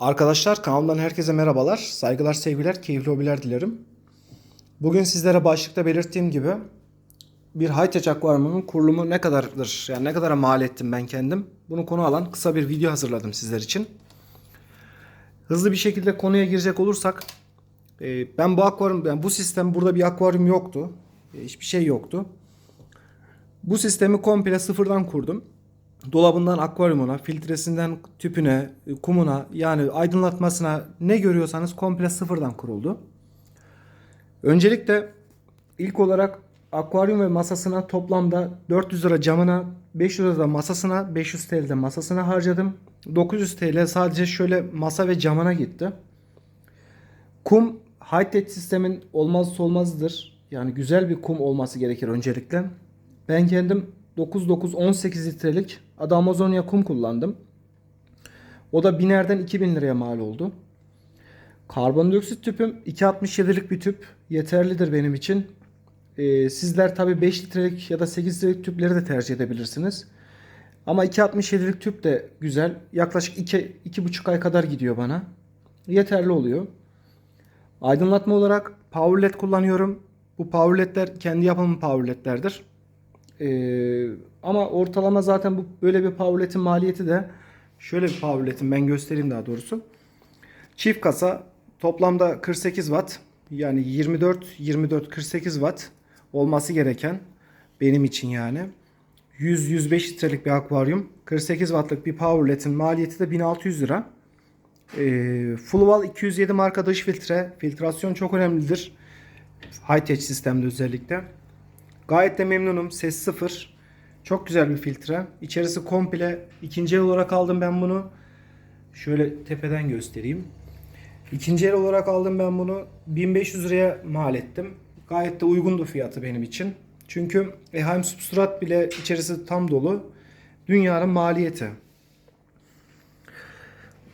Arkadaşlar kanalımdan herkese merhabalar. Saygılar, sevgiler, keyifli hobiler dilerim. Bugün sizlere başlıkta belirttiğim gibi bir Hightech akvaryumunun kurulumu ne kadardır? Yani ne kadara mal ettim ben kendim? Bunu konu alan kısa bir video hazırladım sizler için. Hızlı bir şekilde konuya girecek olursak e, ben bu akvaryum, yani bu sistem burada bir akvaryum yoktu. E, Hiçbir şey yoktu. Bu sistemi komple sıfırdan kurdum. Dolabından akvaryumuna, filtresinden tüpüne, kumuna yani aydınlatmasına ne görüyorsanız komple sıfırdan kuruldu. Öncelikle ilk olarak akvaryum ve masasına toplamda 400 lira camına, 500 lira masasına, 500 TL de masasına harcadım. 900 TL sadece şöyle masa ve camına gitti. Kum high-tech sistemin olmazsa olmazıdır. Yani güzel bir kum olması gerekir öncelikle. Ben kendim 9918 litrelik Ada Amazonia kum kullandım. O da binerden 2000 liraya mal oldu. Karbondioksit tüpüm 2.67'lik bir tüp. Yeterlidir benim için. Ee, sizler tabi 5 litrelik ya da 8 litrelik tüpleri de tercih edebilirsiniz. Ama 2.67'lik tüp de güzel. Yaklaşık 2 2,5 ay kadar gidiyor bana. Yeterli oluyor. Aydınlatma olarak power led kullanıyorum. Bu power ledler kendi yapımı power ledlerdir. Ee, ama ortalama zaten bu böyle bir power led'in maliyeti de şöyle bir power led'in ben göstereyim daha doğrusu. Çift kasa toplamda 48 watt yani 24 24 48 watt olması gereken benim için yani 100 105 litrelik bir akvaryum 48 wattlık bir power led'in maliyeti de 1600 lira. Ee, Fullwall 207 marka dış filtre. Filtrasyon çok önemlidir. High-tech sistemde özellikle. Gayet de memnunum. Ses sıfır. Çok güzel bir filtre. İçerisi komple. ikinci el olarak aldım ben bunu. Şöyle tepeden göstereyim. İkinci el olarak aldım ben bunu. 1500 liraya mal ettim. Gayet de uygundu fiyatı benim için. Çünkü Eheim substrat bile içerisi tam dolu. Dünyanın maliyeti.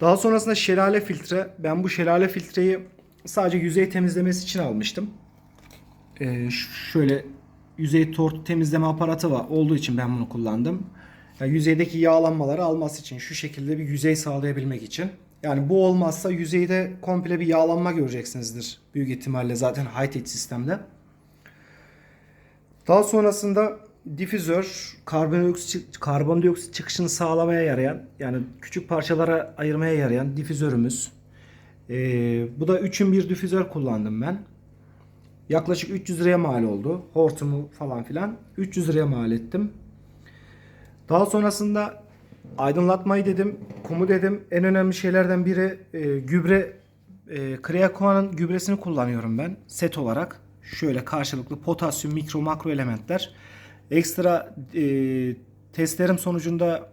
Daha sonrasında şelale filtre. Ben bu şelale filtreyi sadece yüzey temizlemesi için almıştım. Ee, şöyle yüzey tortu temizleme aparatı var olduğu için ben bunu kullandım. Yani yüzeydeki yağlanmaları alması için şu şekilde bir yüzey sağlayabilmek için. Yani bu olmazsa yüzeyde komple bir yağlanma göreceksinizdir. Büyük ihtimalle zaten high-tech sistemde. Daha sonrasında difüzör karbondioksit, karbondioksit çıkışını sağlamaya yarayan yani küçük parçalara ayırmaya yarayan difüzörümüz. Ee, bu da 3'ün bir difüzör kullandım ben. Yaklaşık 300 liraya mal oldu. Hortumu falan filan 300 liraya mal ettim. Daha sonrasında aydınlatmayı dedim, kumu dedim. En önemli şeylerden biri e, gübre e, Kreakoa'nın gübresini kullanıyorum ben set olarak. Şöyle karşılıklı potasyum, mikro, makro elementler. Ekstra e, testlerim sonucunda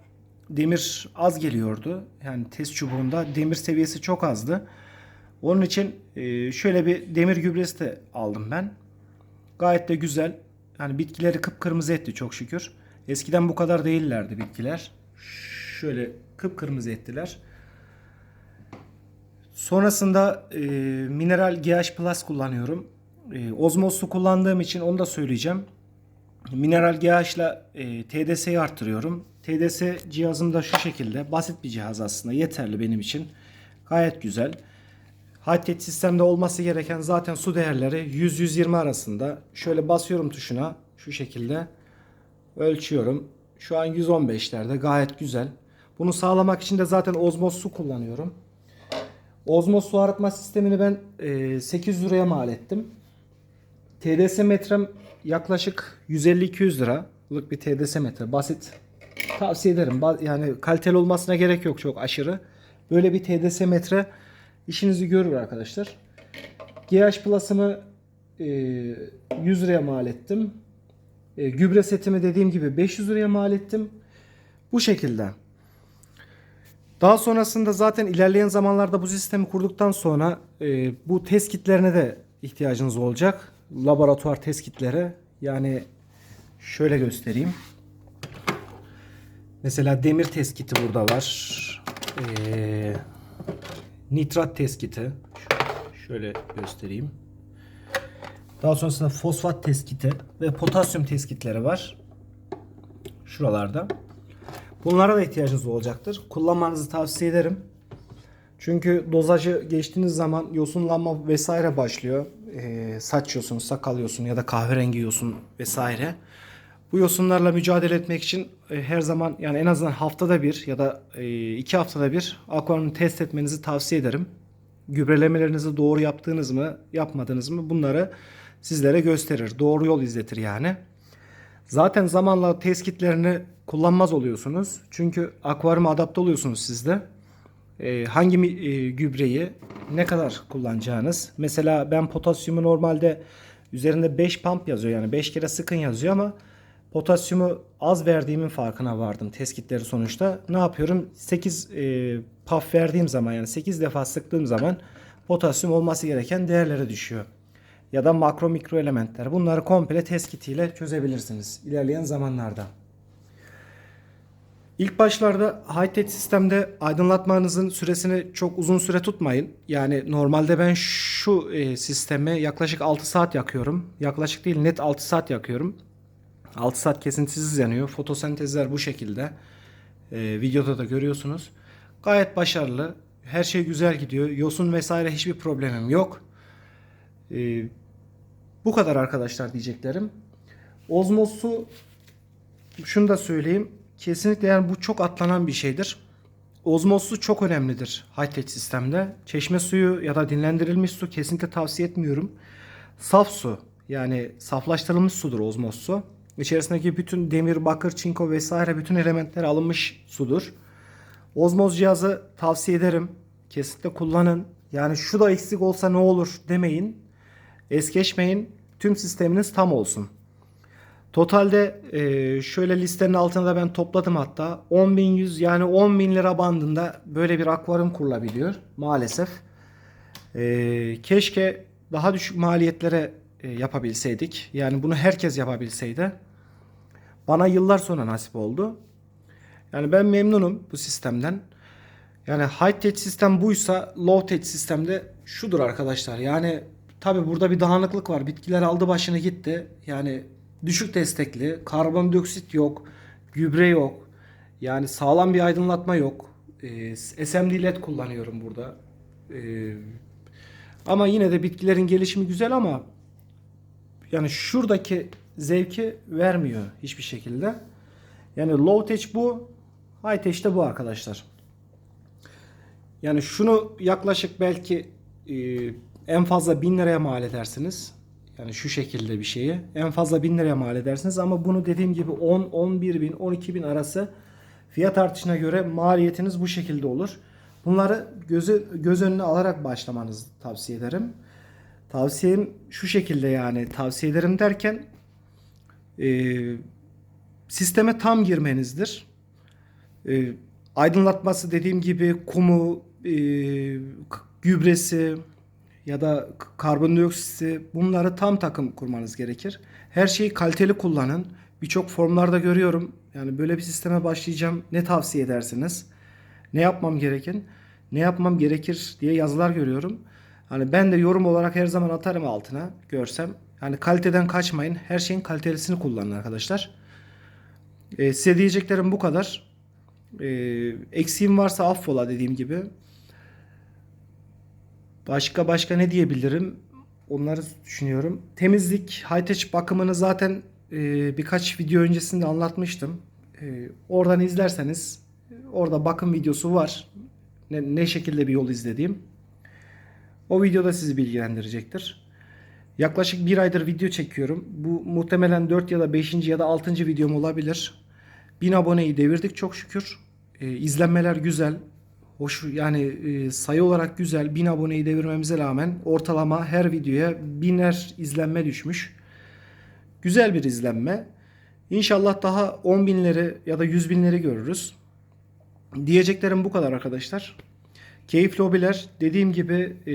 demir az geliyordu. Yani test çubuğunda demir seviyesi çok azdı. Onun için e, şöyle bir demir gübresi de aldım ben. Gayet de güzel. Yani bitkileri kıpkırmızı etti çok şükür. Eskiden bu kadar değillerdi bitkiler. Şöyle kıpkırmızı ettiler. Sonrasında e, mineral GH Plus kullanıyorum. E, ozmoz su kullandığım için onu da söyleyeceğim. Mineral GH ile e, TDS'yi arttırıyorum. TDS cihazım da şu şekilde. Basit bir cihaz aslında. Yeterli benim için. Gayet güzel. High-tech sistemde olması gereken zaten su değerleri 100-120 arasında. Şöyle basıyorum tuşuna şu şekilde. Ölçüyorum. Şu an 115'lerde gayet güzel. Bunu sağlamak için de zaten ozmoz su kullanıyorum. Ozmoz su arıtma sistemini ben e, 800 liraya mal ettim. TDS metrem yaklaşık 150-200 liralık bir TDS metre. Basit. Tavsiye ederim. Yani kaliteli olmasına gerek yok çok aşırı. Böyle bir TDS metre işinizi görür arkadaşlar. GH Plus'ımı e, 100 liraya mal ettim. E, gübre setimi dediğim gibi 500 liraya mal ettim. Bu şekilde. Daha sonrasında zaten ilerleyen zamanlarda bu sistemi kurduktan sonra e, bu test kitlerine de ihtiyacınız olacak. Laboratuvar test kitleri. Yani şöyle göstereyim. Mesela demir test kiti burada var. E, nitrat test kiti. Şöyle göstereyim. Daha sonrasında fosfat test kiti ve potasyum test kitleri var. Şuralarda. Bunlara da ihtiyacınız olacaktır. Kullanmanızı tavsiye ederim. Çünkü dozajı geçtiğiniz zaman yosunlanma vesaire başlıyor. Ee, saç yosunu, sakal yosunu ya da kahverengi yosun vesaire. Bu yosunlarla mücadele etmek için e, her zaman yani en azından haftada bir ya da e, iki haftada bir akvaryumu test etmenizi tavsiye ederim. Gübrelemelerinizi doğru yaptınız mı, yapmadınız mı bunları sizlere gösterir. Doğru yol izletir yani. Zaten zamanla test kitlerini kullanmaz oluyorsunuz. Çünkü akvaryuma adapte oluyorsunuz siz de. Ee, hangi e, gübreyi ne kadar kullanacağınız. Mesela ben potasyumu normalde üzerinde 5 pump yazıyor yani 5 kere sıkın yazıyor ama potasyumu az verdiğimin farkına vardım test kitleri sonuçta. Ne yapıyorum? 8 e, puff verdiğim zaman yani 8 defa sıktığım zaman potasyum olması gereken değerlere düşüyor. Ya da makro mikro elementler. Bunları komple test kitiyle çözebilirsiniz ilerleyen zamanlarda. İlk başlarda high-tech sistemde aydınlatmanızın süresini çok uzun süre tutmayın. Yani normalde ben şu e, sisteme yaklaşık 6 saat yakıyorum. Yaklaşık değil net 6 saat yakıyorum. 6 saat kesintisiz yanıyor. Fotosentezler bu şekilde. E, videoda da görüyorsunuz. Gayet başarılı. Her şey güzel gidiyor. Yosun vesaire hiçbir problemim yok. E, bu kadar arkadaşlar diyeceklerim. Ozmosu şunu da söyleyeyim. Kesinlikle yani bu çok atlanan bir şeydir. Ozmoz su çok önemlidir high-tech sistemde. Çeşme suyu ya da dinlendirilmiş su kesinlikle tavsiye etmiyorum. Saf su yani saflaştırılmış sudur ozmoz su. İçerisindeki bütün demir, bakır, çinko vesaire bütün elementler alınmış sudur. Ozmoz cihazı tavsiye ederim. Kesinlikle kullanın. Yani şu da eksik olsa ne olur demeyin. Es geçmeyin. Tüm sisteminiz tam olsun. Totalde e, şöyle listenin altına da ben topladım hatta 10.100 yani 10.000 lira bandında böyle bir akvaryum kurulabiliyor maalesef. E, keşke daha düşük maliyetlere e, yapabilseydik. Yani bunu herkes yapabilseydi. Bana yıllar sonra nasip oldu. Yani ben memnunum bu sistemden. Yani high tech sistem buysa low tech sistemde şudur arkadaşlar. Yani tabi burada bir dağınıklık var. Bitkiler aldı başını gitti. Yani düşük destekli, karbondioksit yok, gübre yok. Yani sağlam bir aydınlatma yok. Ee, SMD led kullanıyorum burada. Ee, ama yine de bitkilerin gelişimi güzel ama yani şuradaki zevki vermiyor hiçbir şekilde. Yani low tech bu, high tech de bu arkadaşlar. Yani şunu yaklaşık belki e, en fazla 1000 liraya mal edersiniz. Yani şu şekilde bir şeyi en fazla 1000 liraya mal edersiniz ama bunu dediğim gibi 10, 11 bin, 12 bin arası fiyat artışına göre maliyetiniz bu şekilde olur. Bunları gözü, göz önüne alarak başlamanızı tavsiye ederim. Tavsiyem şu şekilde yani tavsiye ederim derken e, sisteme tam girmenizdir. E, aydınlatması dediğim gibi kumu, e, gübresi ya da karbondioksiti bunları tam takım kurmanız gerekir. Her şeyi kaliteli kullanın. Birçok formlarda görüyorum. Yani böyle bir sisteme başlayacağım. Ne tavsiye edersiniz? Ne yapmam gerekin? Ne yapmam gerekir diye yazılar görüyorum. Hani ben de yorum olarak her zaman atarım altına görsem. Yani kaliteden kaçmayın. Her şeyin kalitelisini kullanın arkadaşlar. E, size diyeceklerim bu kadar. E, eksiğim varsa affola dediğim gibi. Başka başka ne diyebilirim? Onları düşünüyorum. Temizlik, high-tech bakımını zaten e, birkaç video öncesinde anlatmıştım. E, oradan izlerseniz orada bakım videosu var. Ne, ne şekilde bir yol izlediğim. O videoda sizi bilgilendirecektir. Yaklaşık bir aydır video çekiyorum. Bu muhtemelen 4 ya da 5. ya da 6. videom olabilir. 1000 aboneyi devirdik çok şükür. E, izlenmeler güzel. Hoş yani e, sayı olarak güzel. 1000 aboneyi devirmemize rağmen ortalama her videoya biner izlenme düşmüş. Güzel bir izlenme. İnşallah daha 10 binleri ya da 100 binleri görürüz. Diyeceklerim bu kadar arkadaşlar. Keyifli hobiler. Dediğim gibi e,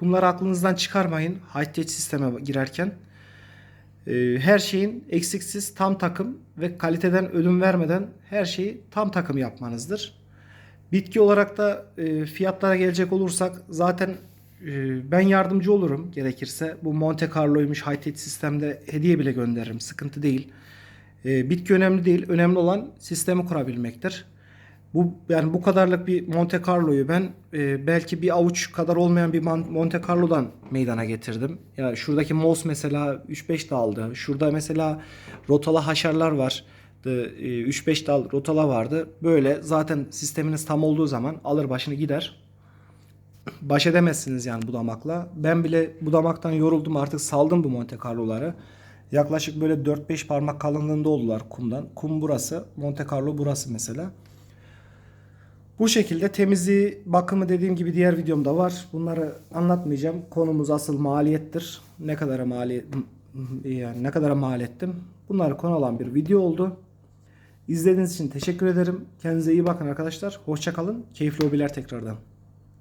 bunları aklınızdan çıkarmayın. High-tech sisteme girerken. E, her şeyin eksiksiz tam takım ve kaliteden ölüm vermeden her şeyi tam takım yapmanızdır. Bitki olarak da e, fiyatlara gelecek olursak zaten e, ben yardımcı olurum gerekirse. Bu Monte Carlo'ymuş high-tech sistemde hediye bile gönderirim. Sıkıntı değil. E, bitki önemli değil. Önemli olan sistemi kurabilmektir. Bu yani bu kadarlık bir Monte Carlo'yu ben e, belki bir avuç kadar olmayan bir Monte Carlo'dan meydana getirdim. Ya şuradaki Moss mesela 3-5 daldı. Şurada mesela rotalı haşarlar var. E, 3-5 dal rotala vardı. Böyle zaten sisteminiz tam olduğu zaman alır başını gider. Baş edemezsiniz yani budamakla. Ben bile budamaktan yoruldum artık saldım bu Monte Carlo'ları. Yaklaşık böyle 4-5 parmak kalınlığında oldular kumdan. Kum burası, Monte Carlo burası mesela. Bu şekilde temizliği, bakımı dediğim gibi diğer videomda var. Bunları anlatmayacağım. Konumuz asıl maliyettir. Ne kadara mali yani ne kadara mal ettim. Bunları konu alan bir video oldu. İzlediğiniz için teşekkür ederim. Kendinize iyi bakın arkadaşlar. Hoşça kalın. Keyifli hobiler tekrardan.